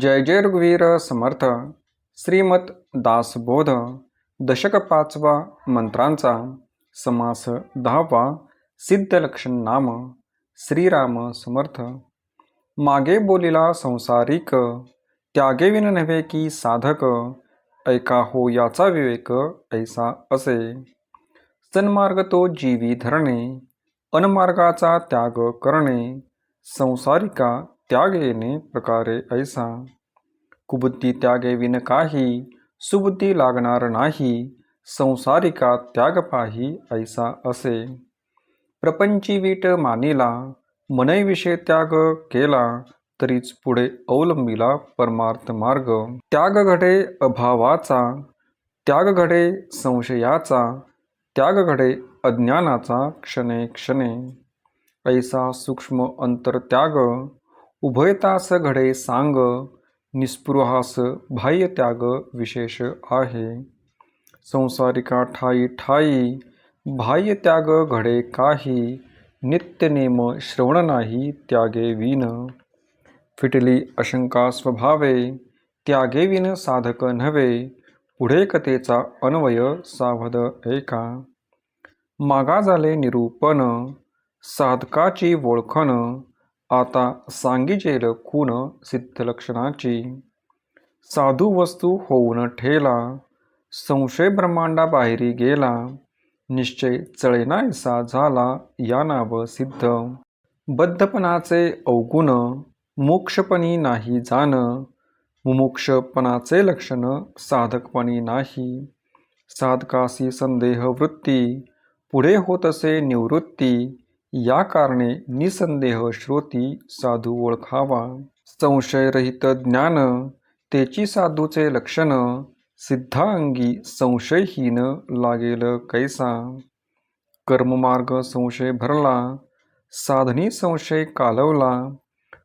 जय जय रघुवीर समर्थ. श्रीमत दासबोध दशक पाचवा मंत्रांचा समास दहावा सिद्धलक्षण नाम श्रीराम समर्थ. मागे बोलिला संसारिक त्यागेविन नव्हे की साधक ऐका हो याचा विवेक ऐसा असे. सन्मार्ग तो जीवी धरणे अनमार्गाचा त्याग करणे संसारिका त्याग येणे प्रकारे ऐसा कुबुद्धी त्यागे विन काही सुबुद्धी लागणार नाही संसारिका त्याग पाही ऐसा असे. प्रपंची वीट मानिला मनैविषय त्याग केला तरीच पुढे अवलंबिला परमार्थ मार्ग. त्याग घडे अभावाचा त्याग घडे संशयाचा त्याग घडे अज्ञानाचा क्षणे क्षणे ऐसा सूक्ष्म अंतरत्याग उभयतास घडे सांग निस्पृहास बाह्य त्याग विशेष आहे. संसारिका ठाई ठाई बाह्य त्याग घडे काही नित्यनेम श्रवण नाही त्यागे विन फिटली अशंका स्वभावे त्यागे विन साधक नव्हे पुढे कथेचा अन्वय सावध एका. मागा झाले निरूपण साधकाची ओळखण आता सांगिजेल खून सिद्धलक्षणाची. साधू वस्तू होऊन ठेला संशय ब्रह्मांडाबाहेरी गेला निश्चय चळेनायसा झाला या नाव सिद्ध. बद्धपणाचे अवगुण मोक्षपणी नाही जाण मुमुक्षपणाचे लक्षण साधकपणी नाही. साधकासी संदेह वृत्ती पुढे होत असे निवृत्ती या कारणे निसंदेह श्रोती साधू ओळखावा. संशयरहित ज्ञान तेची साधूचे लक्षण सिद्धांगी संशयहीन लागेल कैसा. कर्ममार्ग संशय भरला साधनी संशय कालवला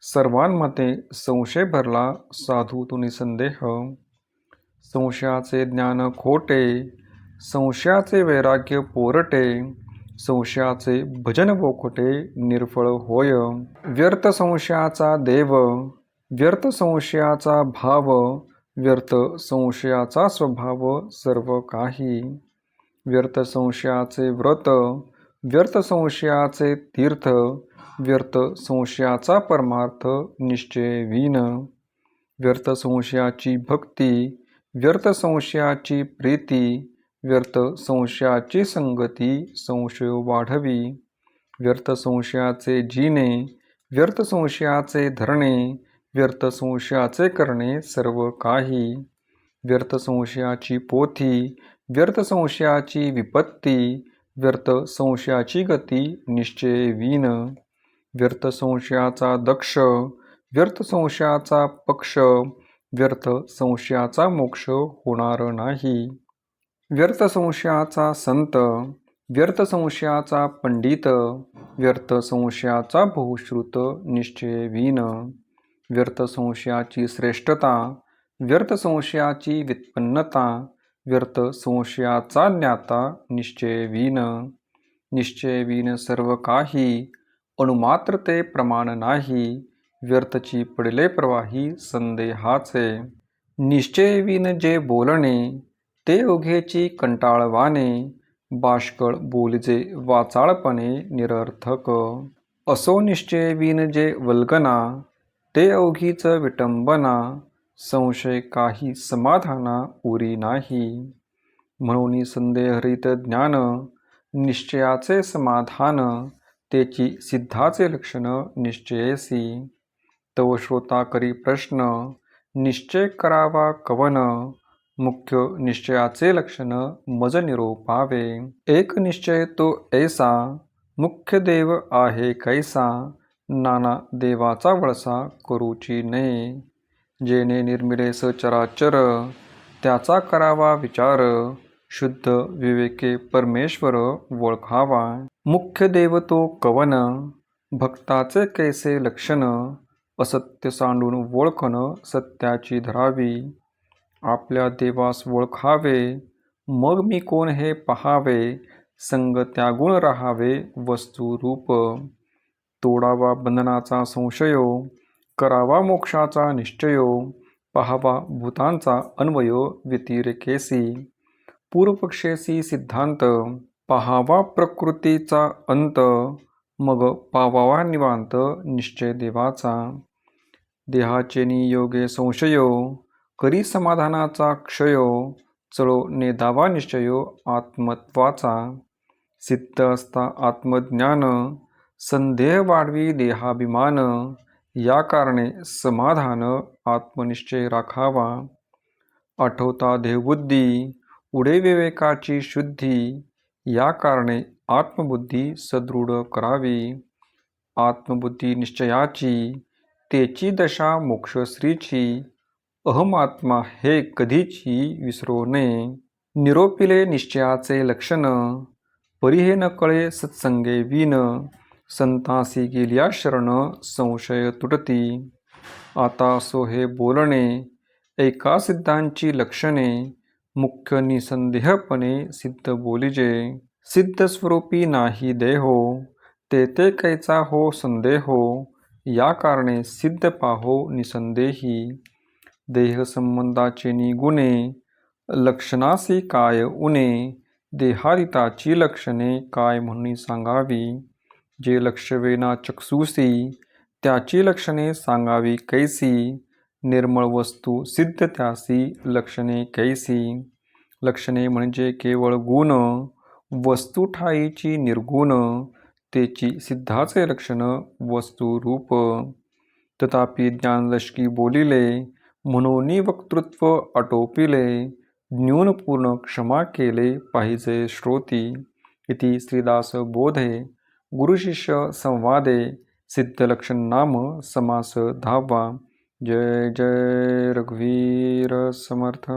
सर्वांमध्ये संशय भरला साधू तो निसंदेह. संशयाचे ज्ञान खोटे संशयाचे वैराग्य पोरटे संशयाचे भजन बोखटे निर्फळ होय. व्यर्थ संशयाचा देव व्यर्थ संशयाचा भाव व्यर्थ संशयाचा स्वभाव सर्व काही. व्यर्थ संशयाचे व्रत व्यर्थ संशयाचे तीर्थ व्यर्थ संशयाचा परमार्थ निश्चय विन व्यर्थ संशयाची भक्ती व्यर्थ संशयाची प्रीती व्यर्थ संशयाची संगती संशय वाढवी. व्यर्थ संशयाचे जिने व्यर्थ संशयाचे धरणे व्यर्थ संशयाचे करणे सर्व काही. व्यर्थ संशयाची पोथी व्यर्थ संशयाची विपत्ती व्यर्थ संशयाची गती निश्चय विन व्यर्थ संशयाचा दक्ष व्यर्थ संशयाचा पक्ष व्यर्थ संशयाचा मोक्ष होणार नाही. व्यर्थ संशयाचा संत व्यर्थ संशयाचा पंडित व्यर्थ संशयाचा बहुश्रुत निश्चय विन व्यर्थ संशयाची श्रेष्ठता व्यर्थ संशयाची व्युत्पन्नता व्यर्थ संशयाचा ज्ञाता निश्चय विन निश्चय विन सर्व काही अणुमात्र ते प्रमाण नाही व्यर्थची पडले प्रवाही संदेहाचे. निश्चय विन जे बोलणे ते ओघेची कंटाळवाने बाष्कळ बोलजे वाचाळपणे निरर्थक. असो निश्चय विन जे वल्गना ते अवघीच विटंबना संशय काही समाधाना उरी नाही. म्हणून संदेहरित ज्ञान निश्चयाचे समाधान तेची सिद्धाचे लक्षण निश्चयसी. तव श्रोता करी प्रश्न निश्चय करावा कवन मुख्य निश्चयाचे लक्षण मज निरोपावे. एक निश्चय तो ऐसा मुख्य देव आहे कैसा नाना देवाचा वळसा करूची नये. जेणे निर्मिले सचराचर त्याचा करावा विचार शुद्ध विवेके परमेश्वर ओळखावा. मुख्य देव तो कवन भक्ताचे कैसे लक्षण असत्य सांडून ओळखन सत्याची धरावी. आपल्या देवास ओळखावे मग मी कोण हे पहावे? संग त्यागुण राहावे वस्तू रूप. तोडावा बंधनाचा संशयो करावा मोक्षाचा निश्चयो पहावा भूतांचा अन्वय व्यतिरेकेसी. पूर्वपक्षेसी सिद्धांत पहावा प्रकृतीचा अंत मग पावावा निवांत निश्चय देवाचा. देहाचे नियोगे संशयो करी समाधानाचा क्षयो चळो नेदावा निश्चयो आत्मत्वाचा. सिद्ध असता आत्मज्ञान संदेह वाढवी देहाभिमान या कारणे समाधान आत्मनिश्चय राखावा. आठवता देवबुद्धी उडे विवेकाची शुद्धी या कारणे आत्मबुद्धी सदृढ करावी. आत्मबुद्धी निश्चयाची तेची दशा मोक्षश्रीची अहमात्मा हे कधीची विसरू नये. निरोपिले निश्चयाचे लक्षण परिहे न कळे सत्संगे विन संतासी गेल्या शरण संशय तुटती. आता सो हे बोलणे एका सिद्धांची लक्षणे मुख्य निसंदेहपणे सिद्ध बोलिजे. सिद्ध स्वरूपी नाही देहो ते ते कैचा हो संदेहो या कारणे सिद्ध पाहो निसंदेही. देहसंबंधाचे निगुणे लक्षणासी काय उणे देहारिताची लक्षणे काय म्हणून सांगावी? जे लक्षवेना चक्षुसी त्याची लक्षणे सांगावी कैसी? निर्मळ वस्तू सिद्ध त्यासी लक्षणे कैसी? लक्षणे म्हणजे केवळ गुण वस्तू ठाईची निर्गुण तेची सिद्धाचे लक्षण वस्तू रूप. तथापि ज्ञानलष्की बोलिले म्हणून वक्तृत्व आटोपिले न्यूनपूर्ण क्षमा केले पाहिजे श्रोती. इति श्रीदास बोधे गुरुशिष्य संवादे सिद्धलक्षण नाम समास धावा. जय जय रघुवीर समर्थ.